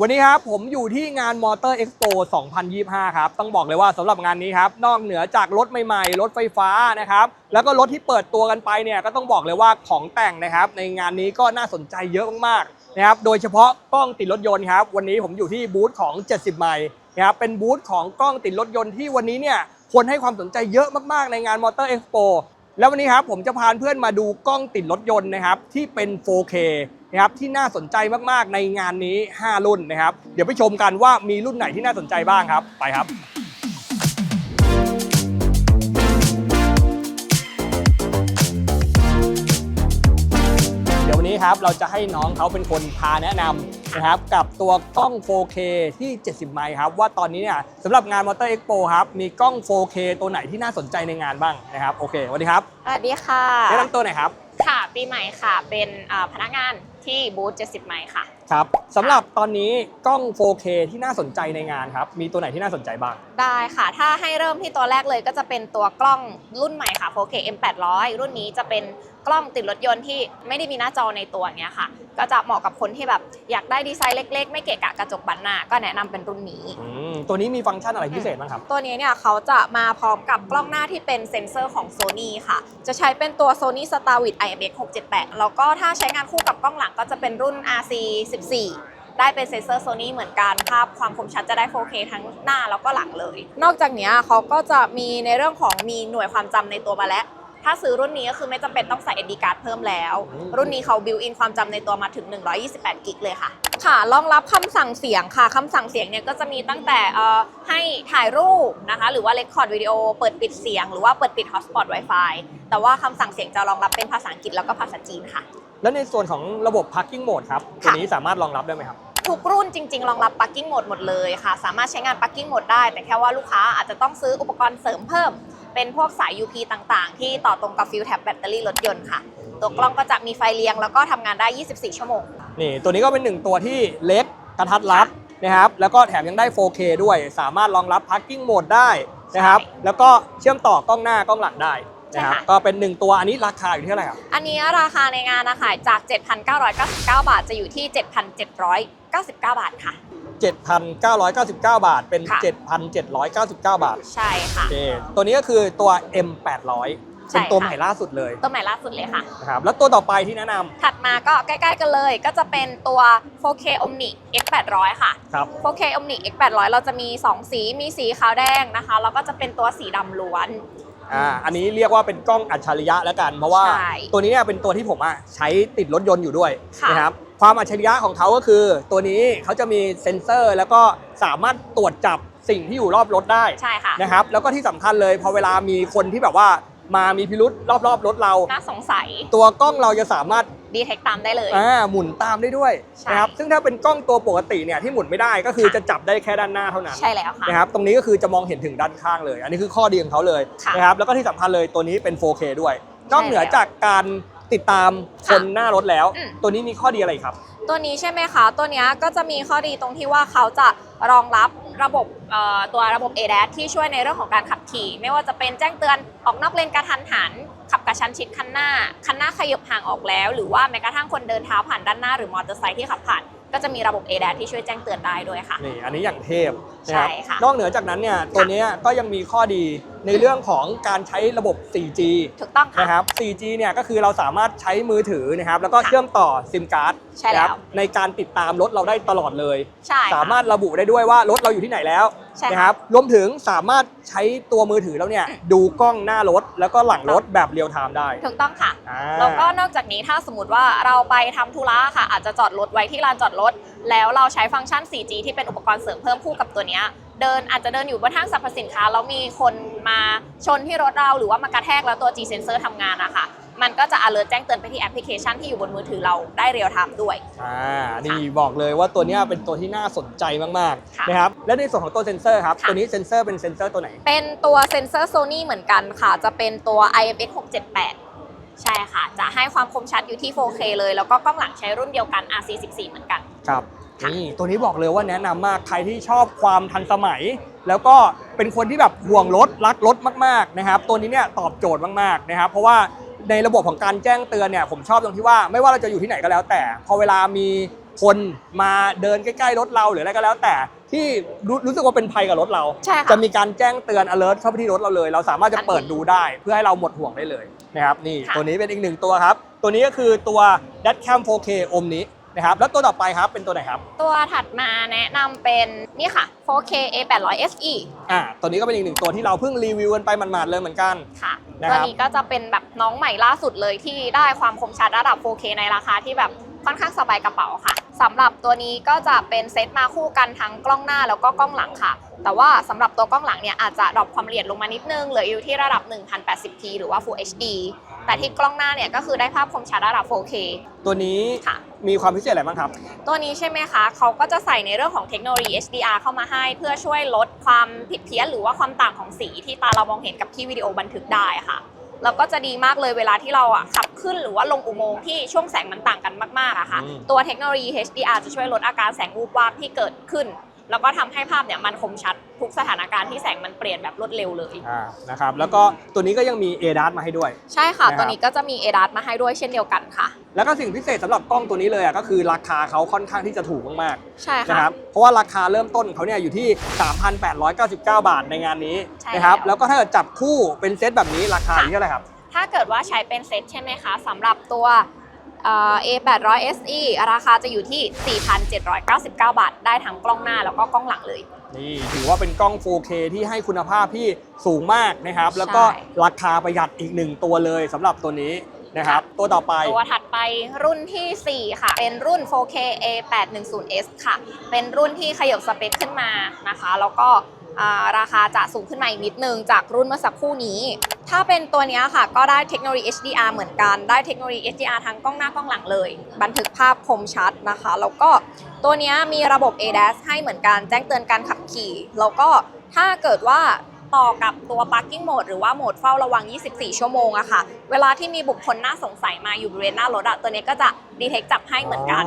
วันนี้ครับผมอยู่ที่งานมอเตอร์เอ็กซ์โป2025 ครับ ต้องบอกเลยว่าสำหรับงานนี้ครับ นอกเหนือจากรถใหม่ๆ รถไฟฟ้านะครับ แล้วก็รถที่เปิดตัวกันไปเนี่ย ก็ต้องบอกเลยว่าของแต่งนะครับ ในงานนี้ก็น่าสนใจเยอะมากๆนะครับ โดยเฉพาะกล้องติดรถยนต์ครับ วันนี้ผมอยู่ที่บูธของ 70 ไมล์นะครับ เป็นบูธของกล้องติดรถยนต์ที่วันนี้เนี่ยคนให้ความสนใจเยอะมากๆ ในงานมอเตอร์เอ็กซ์โปแล้ววันนี้ครับผมจะพาเพื่อนมาดูกล้องติดรถยนต์นะครับที่เป็น 4K นะครับที่น่าสนใจมากๆในงานนี้ 5 รุ่นนะครับ เดี๋ยวไปชมกันว่ามีรุ่นไหนที่น่าสนใจบ้างครับไปครับเดี๋ยววันนี้ครับเราจะให้น้องเขาเป็นคนพาแนะนำนะครับกับตัวกล้อง 4K ที่ 70 ไมล์ครับ ว่าตอนนี้เนี่ยสำหรับงาน Motor Expo ครับ มีกล้อง 4K ตัวไหนที่น่าสนใจในงานบ้างนะครับ โอเคสวัสดีครับ สวัสดีค่ะแนะนำตัวหน่อยครับ ค่ะ ปีใหม่ค่ะ เป็นอ่าพนักงาน ที่บูธ70 ไมล์ค่ะ ครับสำหรับตอนนี้กล้อง 4K ที่น่าสนใจในงานครับ มีตัวไหนที่น่าสนใจบ้าง ได้ค่ะ ถ้าให้เริ่มที่ตัวแรกเลยก็จะเป็นตัวกล้องรุ่นใหม่ค่ะ 4K M800 รุ่นนี้จะเป็นกล้องติดรถยนต์ที่ไม่ได้มีหน้าจอในตัวเนี้ยค่ะ ก็จะเหมาะกับคนที่แบบอยากได้ดีไซน์เล็ก ๆ ไม่เกะกะกระจกบันหน้า ก็แนะนำเป็นรุ่นนี้ อืมตัวนี้มีฟังก์ชันอะไรพิเศษบ้างครับ ตัวนี้เนี่ยเขาจะมาพร้อมกับกล้องหน้าที่เป็นเซ็นเซอร์ของ Sony ค่ะ จะใช้เป็นตัว Sony Starwit IMX 678 แล้วก็ถ้าใช้งานคู่กับกล้องหลังก็จะเป็นรุ่น RC 14 ได้เป็นเซ็นเซอร์ Sony เหมือนกัน ภาพความคมชัดจะได้ 4K ทั้งหน้าแล้วก็หลังเลย นอกจากเนี้ยเขาก็จะมีในเรื่องของมีหน่วยความจำในตัวมาแล้วถ้าซื้อรุ่นนี้ก็คือไม่จำเป็นต้องใส่ SD card เพิ่มแล้วอืมรุ่นนี้เขาบิวอินความจำในตัวมาถึง 128 กิกเลยค่ะ ค่ะรองรับคำสั่งเสียงค่ะคำสั่งเสียงเนี่ยก็จะมีตั้งแต่เอ่อให้ถ่ายรูปนะคะ หรือว่าเรคคอร์ดวิดีโอเปิดปิดเสียง หรือว่าเปิดปิด Hotspot Wi-Fi แต่ว่าคำสั่งเสียงจะรองรับเป็นภาษาอังกฤษแล้วก็ภาษาจีนค่ะ แล้วในส่วนของระบบ parking mode ครับตัวค่ะนี้สามารถรองรับได้ไหมครับ ทุกรุ่นจริง ๆ รองรับ parking mode หมดเลยค่ะ สามารถใช้งาน parking mode ได้ แต่แค่ว่าลูกค้าอาจจะต้องซื้ออุปกรณ์เสริมเพิ่ม เป็นพวกสาย UP ต่างๆ ที่ต่อตรงกับฟิลแท็บแบตเตอรี่รถยนต์ค่ะ ตัวกล้องก็จะมีไฟเลี้ยงแล้วก็ทำงานได้ 24 ชั่วโมง นี่ตัวนี้ก็เป็นหนึ่งตัวที่เล็กกระทัดรัดนะครับแล้วก็แถมยังได้ 4K ด้วย สามารถรองรับ parking mode ได้นะครับ ใช่ แล้วก็เชื่อมต่อกล้องหน้ากล้องหลังได้ นะครับใช่ค่ะก็เป็นหนึ่งตัวอันนี้ราคาอยู่ที่เท่าไหร่ครับอันนี้ราคาในงานนะคะจาก 7,999 บาทจะอยู่ที่ 7,799 บาทค่ะ 7,999 บาทเป็น ค่ะ 7,799 บาทใช่ค่ะ โอเคตัวนี้ก็คือตัว M800 ใช่เป็นตัวค่ะ ใหม่ล่าสุดเลยตัวใหม่ล่าสุดเลยค่ะ นะครับแล้วตัวต่อไปที่แนะนำถัดมาก็ใกล้ๆกันเลย ก็จะเป็นตัว 4K Omni X800 ค่ะครับ 4K Omni X800 เราจะมี 2 สี มีสีขาวแดงนะคะ แล้วก็จะเป็นตัวสีดำล้วน อ่าอันนี้เรียกว่าเป็นกล้องอัจฉริยะแล้วกัน เพราะว่าใช่ตัวนี้เนี่ยเป็นตัวที่ผมอะใช้ติดรถยนต์อยู่ด้วยค่ะ นะครับความอัจฉริยะของเขาก็คือ ตัวนี้เขาจะมีเซ็นเซอร์ แล้วก็สามารถตรวจจับสิ่งที่อยู่รอบรถได้ใช่ค่ะ นะครับแล้วก็ที่สำคัญเลยพอเวลามีคนที่แบบว่า มามีพิรุษรอบๆรถเรา น่าสงสัยตัวกล้องเราจะสามารถดีเทคตามได้เลย อ่าหมุนตามได้ด้วยใช่ นะครับซึ่งถ้าเป็นกล้องตัวปกติเนี่ยที่หมุนไม่ได้ก็คือค่ะจะจับได้แค่ด้านหน้าเท่านั้น ใช่แล้วค่ะ นะครับตรงนี้ก็คือจะมองเห็นถึงด้านข้างเลย อันนี้คือข้อดีของเขาเลยค่ะนะครับแล้วก็ที่สำคัญเลยตัวนี้เป็น 4K ด้วยนอกเหนือแล้วจากการติดตามคค่ะนหน้ารถแล้ว อืม ตัวนี้มีข้อดีอะไรอีกครับ ตัวนี้ใช่ไหมคะ ตัวเนี้ยก็จะมีข้อดีตรงที่ว่าเขาจะรองรับ ระบบเอ่อตัวระบบ ADAS ที่ช่วยในเรื่องของการขับขี่ ไม่ว่าจะเป็นแจ้งเตือนออกนอกเลนกระทันหัน ขับกระชั้นชิดคันหน้า คันหน้าขยับห่างออกแล้ว หรือว่าแม้กระทั่งคนเดินเท้าผ่านด้านหน้าหรือมอเตอร์ไซค์ที่ขับผ่าน ก็จะมีระบบ ADAS ที่ช่วยแจ้งเตือนได้ด้วยค่ะนี่อันนี้อย่างเทพนะครับใช่ค่ะนอกเหนือจากนั้นเนี่ยตัวเนี้ยก็ยังมีข้อดีในเรื่องของการใช้ระบบ 4G ถูกต้องค่ะ นะครับ 4G เนี่ยก็คือเราสามารถใช้มือถือนะครับแล้วก็ค่ะเชื่อมต่อซิมการ์ดใช่แล้วในการติดตามรถเราได้ตลอดเลย ใช่ค่ะ สามารถระบุได้ด้วยว่ารถเราอยู่ที่ไหนแล้วใช่ค่ะนะครับรวมถึงสามารถใช้ตัวมือถือแล้วเนี่ยดูกล้องหน้ารถแล้วก็หลังรถแบบเรียลไทม์ได้ถูกต้องค่ะ อ่า แล้วก็นอกจากนี้ถ้าสมมติว่าเราไปทำธุระค่ะ อาจจะจอดรถไว้ที่ลานจอดรถ แล้วเราใช้ฟังก์ชัน 4G ที่เป็นอุปกรณ์เสริมเพิ่มคู่กับตัวเนี้ย เดินอาจจะเดินอยู่บนห้างสรรพสินค้าแล้วมีคนมาชนที่รถเราหรือว่ามากระแทกแล้วตัว G sensor ทำงานนะคะมันก็จะ alert แจ้งเตือนไปที่แอปพลิเคชันที่อยู่บนมือถือเราได้เรียลไทม์ด้วย อ่า นี่บอกเลยว่าตัวเนี้ยเป็นตัวที่น่าสนใจมากค่ะๆนะครับ และในส่วนของตัวเซ็นเซอร์ครับ ค่ะ ตัวนี้เซ็นเซอร์เป็นเซ็นเซอร์ตัวไหน เป็นตัวเซนเซอร์ Sony เหมือนกันค่ะ จะเป็นตัว IMX 678 ใช่ค่ะ จะให้ความคมชัดอยู่ที่ 4K เลย แล้วก็กล้องหลังใช้รุ่นเดียวกัน RC 14เหมือนกัน ครับค่ะ นี่ตัวนี้บอกเลยว่าแนะนำมากใครที่ชอบความทันสมัย แล้วก็เป็นคนที่แบบห่วงรถรักรถมากๆนะครับ ตัวนี้เนี่ยตอบโจทย์มากๆนะครับเพราะว่าในระบบของการแจ้งเตือนเนี่ยผมชอบตรงที่ว่าไม่ว่าเราจะอยู่ที่ไหนก็แล้ว แต่พอเวลามีคนมาเดินใกล้ๆรถเราหรืออะไรก็แล้วแต่ที่รู้รู้สึกว่าเป็นภัยกับรถเราใช่ค่ะจะมีการแจ้งเตือน alert เข้าไปที่รถเราเลย เราสามารถจะเปิดดูได้ เพื่อให้เราหมดห่วงได้เลยนะครับนี่ค่ะตัวนี้เป็นอีกหนึ่งตัวครับ ตัวนี้ก็คือตัว d a t Cam 4K อมนี้ นะครับแล้วตัวต่อไปครับเป็นตัวไหนครับ ตัวถัดมาแนะนำเป็นนี่ค่ะ 4K A800 SE อ่าตัวนี้ก็เป็นอีกหนึ่งตัวที่เราเพิ่งรีวิวกันไปหมาดๆเลยเหมือนกัน ค่ะนะครับ ตัวนี้ก็จะเป็นแบบน้องใหม่ล่าสุดเลยที่ได้ความคมชัดระดับ 4K ในราคาที่แบบค่อนข้างสบายกระเป๋าค่ะสำหรับตัวนี้ก็จะเป็นเซตมาคู่กันทั้งกล้องหน้าแล้วก็กล้องหลังค่ะ แต่ว่าสำหรับตัวกล้องหลังเนี่ยอาจจะดรอปความละเอียดลงมานิดนึงเหลืออยู่ที่ระดับ 1080p หรือว่า Full HD แต่ที่กล้องหน้าเนี่ยก็คือได้ภาพคมชัดระดับ 4K ตัวนี้ค่ะ มีความพิเศษอะไรบ้างครับ ตัวนี้ใช่ไหมคะเขาก็จะใส่ในเรื่องของเทคโนโลยี HDR เข้ามาให้ เพื่อช่วยลดความผิดเพี้ยนหรือว่าความต่างของสีที่ตาเรามองเห็นกับที่วิดีโอบันทึกได้ค่ะแล้วก็จะดีมากเลยเวลาที่เราอะขับขึ้นหรือว่าลงอุโมงค์ที่ช่วงแสงมันต่างกันมากๆอะค่ะอืมตัวเทคโนโลยี HDR จะช่วยลดอาการแสงวูบวาบที่เกิดขึ้น แล้วก็ทำให้ภาพเนี่ยมันคมชัดทุกสถานการณ์ที่แสงมันเปลี่ยนแบบรวดเร็วเลยอ่านะครับแล้วก็ตัวนี้ก็ยังมี ADAS มาให้ด้วย ใช่ค่ะนะครับตัวนี้ก็จะมี ADAS มาให้ด้วยเช่นเดียวกันค่ะ แล้วก็สิ่งพิเศษสำหรับกล้องตัวนี้เลยอะก็คือราคาเขาค่อนข้างที่จะถูกมากใช่ๆนะค่ะครับเพราะว่าราคาเริ่มต้นเขาเนี่ยอยู่ที่ 3,899 บาทในงานนี้ใช่นะครับแล้วแล้วก็ถ้าเกิดจับคู่เป็นเซตแบบนี้ราคาอยู่ที่เท่าไหร่ครับถ้าเกิดว่าใช้เป็นเซตใช่ไหมคะสำหรับตัวเอ่อ A800 SE ราคาจะอยู่ที่ 4,799 บาท ได้ทั้งกล้องหน้าแล้วก็กล้องหลังเลย นี่ถือว่าเป็นกล้อง 4K ที่ให้คุณภาพที่สูงมากนะครับ แล้วก็ใช่ราคาประหยัดอีกหนึ่งตัวเลยสำหรับตัวนี้นะครับ ตัวต่อไป ตัวถัดไปรุ่นทีสี่4 ค่ะ เป็นรุ่น 4K A810S ค่ะ เป็นรุ่นที่ขยับสเปคขึ้นมานะคะ แล้วก็อ่า ราคาจะสูงขึ้นมาอีกนิดนึงจากรุ่นเมื่อสักครู่นี้ ถ้าเป็นตัวนี้ค่ะก็ได้เทคโนโลยี HDR เหมือนกัน ได้เทคโนโลยี HDR ทั้งกล้องหน้ากล้องหลังเลย บันทึกภาพคมชัดนะคะ แล้วก็ตัวนี้มีระบบ ADAS ให้เหมือนกันแจ้งเตือนการขับขี่ แล้วก็ถ้าเกิดว่า ต่อกับตัว parking mode หรือว่าโหมดเฝ้าระวัง 24 ชั่วโมงอะค่ะ เวลาที่มีบุคคลน่าสงสัยมาอยู่บริเวณหน้ารถอะตัวเนี้ยก็จะดีเทคจับให้เหมือนกัน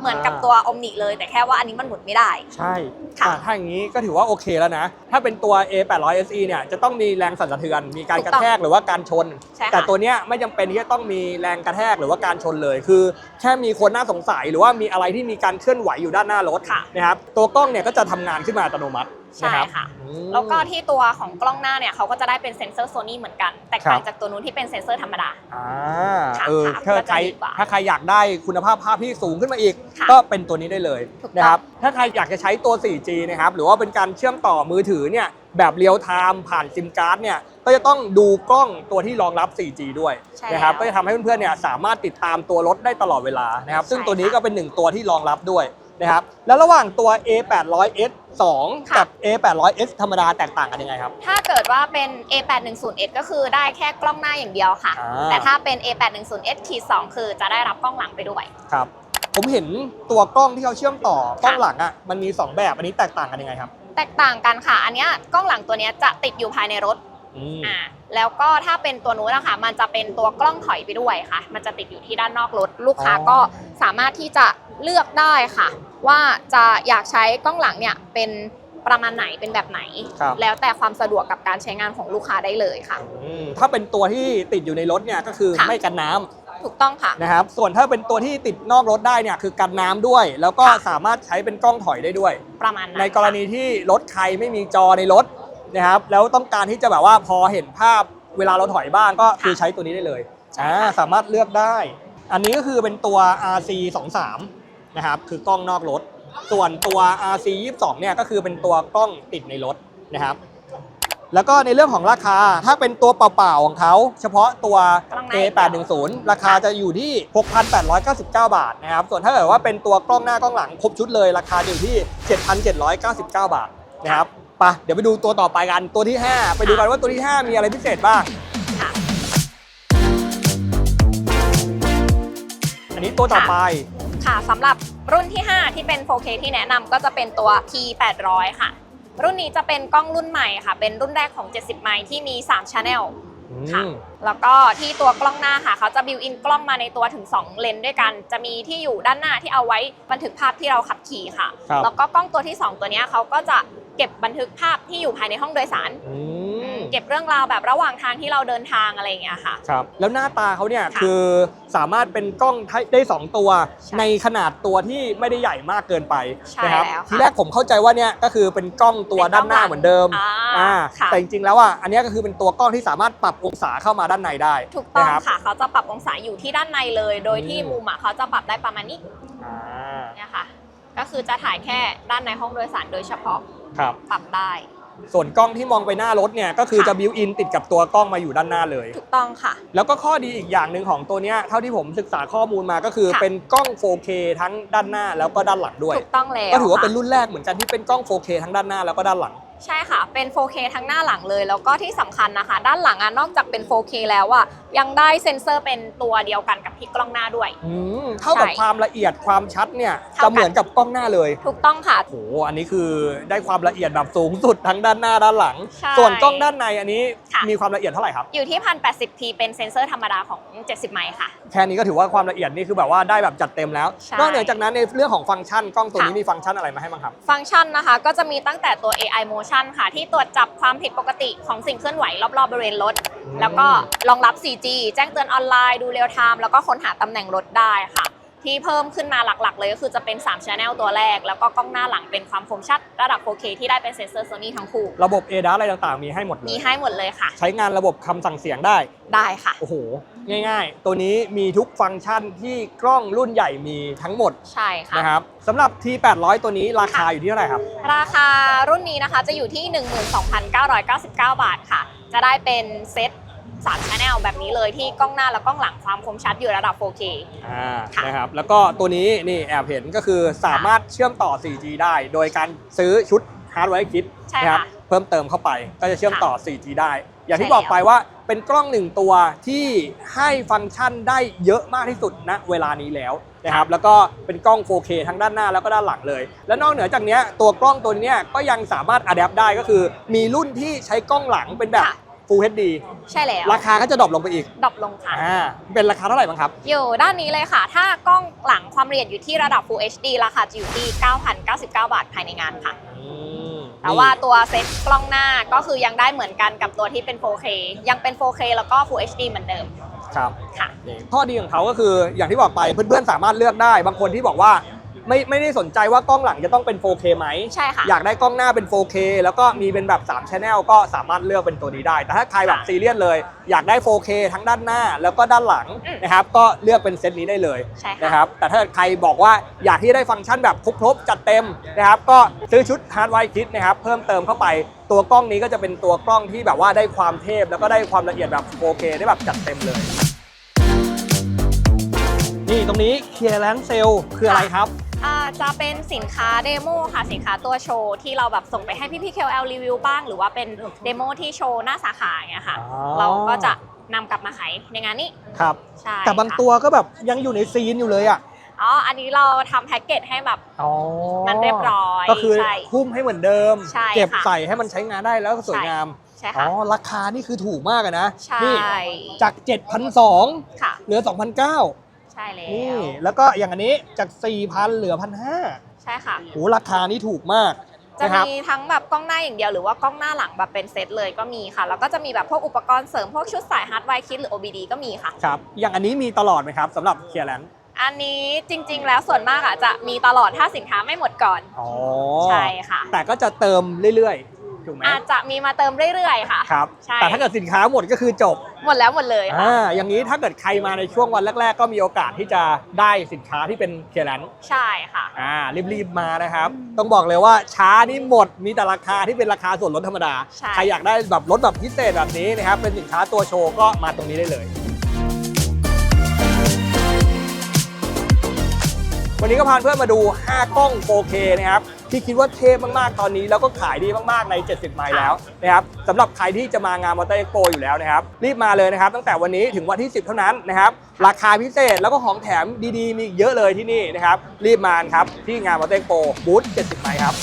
เหมือนกับตัวอมนิเลย แต่แค่ว่าอันนี้มันหมุนไม่ได้ ใช่ค่ะ อะถ้าอย่างนี้ก็ถือว่าโอเคแล้วนะ ถ้าเป็นตัว A800 SE เนี่ยจะต้องมีแรงสั่นสะเทือน มีการถูกกระต้องแทกหรือว่าการชน ใช่ค่ะ แต่ตัวเนี้ยไม่จำเป็นที่จะต้องมีแรงกระแทกหรือว่าการชนเลย คือ แค่มีคนน่าสงสัยหรือว่ามีอะไรที่มีการเคลื่อนไหวอยู่ด้านหน้ารถค่ะ นะครับ ตัวกล้องเนี่ยก็จะทำงานขึ้นมาอัตโนมัติ ใช่นะครับค่ะอืมแล้วก็ที่ตัวของกล้องหน้าเนี่ยเขาก็จะได้เป็นเซ็นเซอร์โซนี่เหมือนกัน แตกต่างครับจากตัวนู้นที่เป็นเซ็นเซอร์ธรรมดาอ่าค่ะเออค่ะถ้าใครก็จะดีกว่าถ้าใครอยากได้คุณภาพภาพที่สูงขึ้นมาอีกค่ะก็เป็นตัวนี้ได้เลยถูกต้องนะครับถ้าใครอยากจะใช้ตัว 4G นะครับหรือว่าเป็นการเชื่อมต่อมือถือเนี่ยแบบเรียลไทม์ผ่านซิมการ์ดเนี่ยก็จะต้องดูกล้องตัวที่รองรับ 4G ด้วยใช่นะครับแล้วก็จะทำให้เพื่อนๆเนี่ยสามารถติดตามตัวรถได้ตลอดเวลานะครับซึ่งใช่ตัวนี้ค่ะก็เป็นหนึ่งตัวที่รองรับด้วย นะครับแล้วระหว่างตัว A800S 2ค่ะกับ A800S ธรรมดาแตกต่างกันยังไงครับ ถ้าเกิดว่าเป็น A810S ก็คือได้แค่กล้องหน้าอย่างเดียวค่ะ อ่า แต่ถ้าเป็น A810S ขีด2คือจะได้รับกล้องหลังไปด้วย ครับ ผมเห็นตัวกล้องที่เขาเชื่อมต่อกล้องหลังอะมันมี 2 แบบอันนี้แตกต่างกันยังไงครับแตกต่างกันค่ะ อันเนี้ยกล้องหลังตัวเนี้ยจะติดอยู่ภายในรถอืมอ่าแล้วก็ถ้าเป็นตัวนู้นนะคะมันจะเป็นตัวกล้องถอยไปด้วยค่ะ มันจะติดอยู่ที่ด้านนอกรถ ลูกค้าอ๋อก็สามารถที่จะเลือกได้ค่ะ ว่าจะอยากใช้กล้องหลังเนี่ยเป็นประมาณไหนเป็นแบบไหน ครับ แล้วแต่ความสะดวกกับการใช้งานของลูกค้าได้เลยค่ะ อืมถ้าเป็นตัวที่ติดอยู่ในรถเนี่ยก็คือค่ะ ไม่กันน้ำถูกต้องค่ะ นะครับ ส่วนถ้าเป็นตัวที่ติดนอกรถได้เนี่ยคือกันน้ำด้วย แล้วก็ค่ะ สามารถใช้เป็นกล้องถอยได้ด้วย ประมาณนั้นในกรณีที่รถใครไม่มีจอในรถนะครับแล้วต้องการที่จะแบบว่าพอเห็นภาพเวลาเราถอยบ้างก็คือใช้ตัวนี้ได้เลยใช่อ่าค่ะสามารถเลือกได้ อันนี้ก็คือเป็นตัว RC 23 นะครับคือกล้องนอกรถ ส่วนตัว RC 22เนี่ยก็คือเป็นตัวกล้องติดในรถนะครับ แล้วก็ในเรื่องของราคาถ้าเป็นตัวเปล่าๆของเขาเฉพาะตัวกล้องใน A810 ราคาจะอยู่ที่ 6,899 บาทนะครับ ส่วนถ้าเกิดว่าเป็นตัวกล้องหน้ากล้องหลังครบชุดเลยราคาอยู่ที่ 7,799 บาทนะครับไปะเดี๋ยวไปดูตัวต่อไปกันตัวที่ 5 ไปดูกันว่าตัวที่ 5 มีอะไรพิเศษบ้างค่ะอันนี้ตัวต่อไปค่ะสำหรับ รุ่นที่ 5 ที่เป็น 4K ที่แนะนำก็จะเป็นตัว T800 ค่ะ รุ่นนี้จะเป็นกล้องรุ่นใหม่ค่ะ เป็นรุ่นแรกของ 70 ไมล์ที่มี 3 Channel ค่ะแล้วก็ที่ตัวกล้องหน้าค่ะ เขาจะบิวอินกล้องมาในตัวถึง 2 เลนส์ด้วยกัน จะมีที่อยู่ด้านหน้าที่เอาไว้บันทึกภาพที่เราขับขี่ค่ะครับแล้วก็กล้องตัวที่ 2 ตัวเนี้ยเขาก็จะเก็บบันทึกภาพที่อยู่ภายในห้องโดยสารอืม เก็บเรื่องราวแบบระหว่างทางที่เราเดินทางอะไรอย่างเงี้ยค่ะ ครับ แล้วหน้าตาเขาเนี่ยค่ะคือสามารถเป็นกล้องได้ 2 ตัว ใช่ในขนาดตัวที่ไม่ได้ใหญ่มากเกินไปใช่นะครับแล้วค่ะทีแรกผมเข้าใจว่าเนี่ยก็คือเป็นกล้องตัวเป็นกล้ด้าองนหน้าหลัง เหมือนเดิมอ่าค่ะแต่จริงๆแล้วอะอันเนี้ยก็คือเป็นตัวกล้องที่สามารถปรับองศาเข้ามาด้านในได้ถูกต้องนะครับ ค่ะ เขาจะปรับองศาอยู่ที่ด้านในเลย โดยที่อืม มุมอะเขาจะปรับได้ประมาณนี้อ่าเนี่ยค่ะ ก็คือจะถ่ายแค่ด้านในห้องโดยสารโดยเฉพาะครับ ปรับได้ ส่วนกล้องที่มองไปหน้ารถเนี่ยก็คือค่ะ จะบิวอินติดกับตัวกล้องมาอยู่ด้านหน้าเลย ถูกต้องค่ะ แล้วก็ข้อดีอีกอย่างหนึ่งของตัวเนี้ยเท่าที่ผมศึกษาข้อมูลมาก็คือค่ะ เป็นกล้อง 4K ทั้งด้านหน้าแล้วก็ด้านหลังด้วย ถูกต้องแล้วก็ถือว่าเป็นค่ะรุ่นแรกเหมือนกันที่เป็นกล้อง 4K ทั้งด้านหน้าแล้วก็ด้านหลัง ใช่ค่ะ เป็น 4K ทั้งหน้าหลังเลย แล้วก็ที่สำคัญนะคะ ด้านหลังอะนอกจากเป็น 4K แล้วอะยังได้เซ็นเซอร์เป็นตัวเดียวกันกับที่กล้องหน้าด้วย อืมเท่ากับใช่ความละเอียดความชัดเนี่ยเท่ากันจะเหมือนกับกล้องหน้าเลยถูกต้องค่ะโหอันนี้คือได้ความละเอียดแบบสูงสุดทั้งด้านหน้าด้านหลัง ใช่ส่วนกล้องด้านในอันนี้ค่ะ มีความละเอียดเท่าไหร่ครับ อยู่ที่ 1080p เป็นเซ็นเซอร์ธรรมดาของ 70 ไมค์ค่ะ แค่นี้ก็ถือว่าความละเอียดนี่คือแบบว่าได้แบบจัดเต็มแล้วใช่นอกเหนือจากนั้นในเรื่องของฟังก์ชันกล้องตัวนี้ค่ะ มีฟังก์ชันอะไรมาให้บ้างครับ ฟังก์ชันนะคะ ก็จะมีตั้งแต่ตัว AI motion ค่ะ ที่ตรวจจับความผิดปกติของสิ่งเคลื่อนไหวรอบๆบริเวณรถอืม แล้วก็รองรับ 4G แจ้งเตือนออนไลน์ดูเรียลไทม์แล้วก็ค้นหาตำแหน่งรถได้ค่ะ ที่เพิ่มขึ้นมาหลักๆ เลยก็คือจะเป็น3 Channel ตัวแรก แล้วก็กล้องหน้าหลังเป็นความคมชัดระดับ 4K ที่ได้เป็นเซ็นเซอร์ Sony ทั้งคู่ ระบบ ADAS อะไรต่างๆ มีให้หมดเลมียให้หมดเลยค่ะ ใช้งานระบบคำสั่งเสียงได้ ได้ค่ะ โอ้โห ง่ายๆ ตัวนี้มีทุกฟังก์ชันที่กล้องรุ่นใหญ่มีทั้งหมดใช่ค่ะ นะครับสำหรับ T800 ตัวนี้ราคาอยู่ที่เท่าไหร่ครับ ราคารุ่นนี้นะคะจะอยู่ที่ 12,999 บาทค่ะ จะได้เป็นเซต3 Channel แบบนี้เลยที่กล้องหน้าและกล้องหลังความคมชัดอยู่ระดับ 4K อ่าค่ะ นะครับ แล้วก็ตัวนี้นี่แอบเห็นก็คือสามารถเชื่อมต่อ 4G ได้ โดยการซื้อชุดฮาร์ดแวร์คิดใช่นะครัค่ะ เพิ่มเติมเข้าไปก็จะเชื่อมต่อ 4G ได้ อย่างที่ใช่บอกไปแล้วว่าเป็นกล้องหนึ่งตัวที่ให้ฟังก์ชันได้เยอะมากที่สุดณเวลานี้แล้วนะครับแล้วก็เป็นกล้อง 4K ทั้งด้านหน้าแล้วก็ด้านหลังเลย และนอกเหนือจากเนี้ยตัวกล้องตัวเนี้ยก็ยังสามารถอัดแอปได้ก็คือ มีรุ่นที่ใช้กล้องหลังเป็นแบบค่ะ Full HD ใช่แล้ว ราคาก็จะดรอปลงไปอีกดรอปลงค่ะอ่าเป็นราคาเท่าไหร่บ้างครับ อยู่ด้านนี้เลยค่ะ ถ้ากล้องหลังความละเอียดอยู่ที่ระดับ Full HD ราคาจะอยู่ที่ 9,099 บาทภายในงานค่ะอืม แต่ว่าตัวเซ็ตกล้องหน้าก็คือยังได้เหมือนกันกับตัวที่เป็น 4K ยังเป็น 4K แล้วก็ Full HD เหมือนเดิมครับค่ะนี่ข้อดีของเขาก็คืออย่างที่บอกไปเพื่อนๆสามารถเลือกได้ บางคนที่บอกว่า ไม่ไม่ได้สนใจว่ากล้องหลังจะต้องเป็น 4K ไหม ใช่ค่ะ อยากได้กล้องหน้าเป็น 4K แล้วก็มีเป็นแบบ3 Channel ก็สามารถเลือกเป็นตัวนี้ได้ แต่ถ้าใครแบบค่ะซีเรียสเลย อยากได้ 4K ทั้งด้านหน้าแล้วก็ด้านหลังอืมนะครับ ก็เลือกเป็นเซตนี้ได้เลยใช่ค่ะนะครับ แต่ถ้าใครบอกว่าอยากที่ได้ฟังก์ชันแบบครบๆจัดเต็มนะครับ ก็ซื้อชุดฮาร์ดไวร์คิดนะครับเพิ่มเติมเข้าไปตัวกล้องนี้ก็จะเป็นตัวกล้องที่แบบว่าได้ความเทพ แล้วก็ได้ความละเอียดแบบ 4K ได้แบบจัดเต็มเลยนี่ตรงนี้เคลียร์แลนเซลคืออะไรครับอ่า จะเป็นสินค้าเดโมค่ะสินค้าตัวโชว์ที่เราแบบส่งไปให้พี่พี่ KOL รีวิวบ้าง หรือว่าเป็นเดโมที่โชว์หน้าสาขาอย่างเงี้ยค่ะ อ๋อ เราก็จะนำกลับมาขายในงานนี้ครับ ใช่แต่บางค่ะตัวก็แบบยังอยู่ในซีนอยู่เลยอะอ๋ออันนี้เราทำแพ็กเกจให้แบบอ๋อมันเรียบร้อยก็คือใช่ หุ้มให้เหมือนเดิม ใช่เก็บค่ะใส่ให้มันใช้งานได้แล้วก็สวยงาม ใช่อ๋ค่ะอราคานี่คือถูกมากอะนะ ใช่นี่จาก 7,200 ค่ะ เหลือ 2,900ใช่แล้นี่ว แล้วก็อย่างอันนี้จาก 4,000 เหลือ 1,500ใช่ค่ะ โหราคานี่ถูกมากจะนะครับ มีทั้งแบบกล้องหน้าอย่างเดียวหรือว่ากล้องหน้าหลังแบบเป็นเซตเลยก็มีค่ะ แล้วก็จะมีแบบพวกอุปกรณ์เสริมพวกชุดสายฮาร์ดไวร์คิดหรือ OBD ก็มีค่ะ ครับ อย่างอันนี้มีตลอดไหมครับสำหรับเคลียร์แลนด์อันนี้จริง ๆ แล้วส่วนมากอะจะมีตลอดถ้าสินค้าไม่หมดก่อน อ๋อใช่ค่ะ แต่ก็จะเติมเรื่อยๆ ถูกไหมอาจจะมีมาเติมเรื่อยๆค่ะ ครับใช่ แต่ถ้าเกิดสินค้าหมดก็คือจบหมดแล้วหมดเลยค่ะ อ่าอย่างนี้ถ้าเกิดใครมาในช่วงวันแรก ๆ ก็มีโอกาสที่จะได้สินค้าที่เป็นเคลียร์แลนด์ใช่ค่ะ อ่ารีบๆมานะครับ ต้องบอกเลยว่าช้านี่หมดมีแต่ราคาที่เป็นราคาส่วนลดธรรมดาใช่ใครอยากได้แบบลดแบบพิเศษแบบนี้นะครับเป็นสินค้าตัวโชว์ก็มาตรงนี้ได้เลย วันนี้ก็พาเพื่อนมาดู 5 กล้อง 4K นะครับ ที่คิดว่าเท่มากๆตอนนี้แล้วก็ขายดีมากๆใน 70 ไมล์แล้วนะครับสำหรับใครที่จะมางานมอเตอร์เอ็กโปอยู่แล้วนะครับรีบมาเลยนะครับ ตั้งแต่วันนี้ถึงวันที่ 10 เท่านั้นนะครับราคาพิเศษแล้วก็ของแถมดีๆ มีเยอะเลยที่นี่นะครับรีบมาครับที่งานมอเตอร์เอ็กโปบูธ 70 ไมล์ครับ